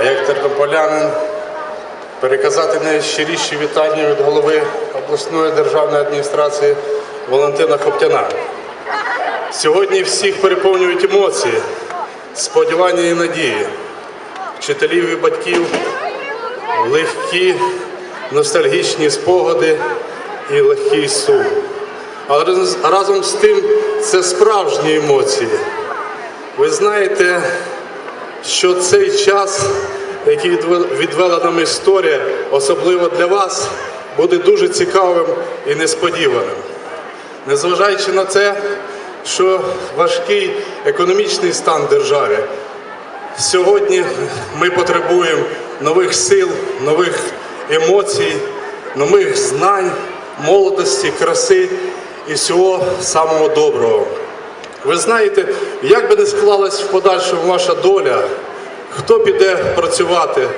а як тернополянин переказати найщиріші вітання від голови обласної державної адміністрації Валентина Хоптяна. Сьогодні всіх переповнюють емоції, сподівання і надії, вчителів і батьків, легкі ностальгічні спогади і легкий сум. Але разом з тим це справжні емоції. Ви знаєте, що цей час, який відвела нам історія, особливо для вас, буде дуже цікавим і несподіваним. Незважаючи на це, що важкий економічний стан держави, сьогодні ми потребуємо нових сил, нових емоцій, нових знань, молодості, краси і всього самого доброго. Ви знаєте, як би не склалась в подальшому ваша доля, хто піде працювати,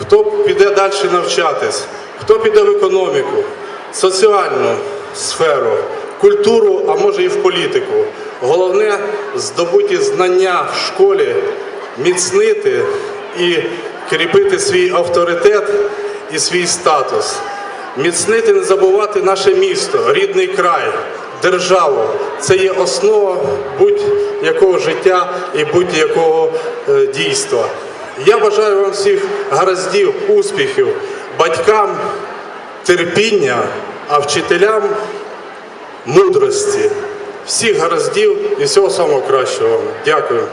хто піде далі навчатись, хто піде в економіку, соціальну сферу, культуру, а може і в політику. Головне здобуті знання в школі, міцнити і кріпити свій авторитет і свій статус. Міцнити, не забувати наше місто, рідний край, державу. Це є основа будь-якого життя і будь-якого е, дійства. Я бажаю вам всіх гараздів, успіхів, батькам терпіння, а вчителям мудрості. Всіх гараздів і всього самого кращого вам. Дякую.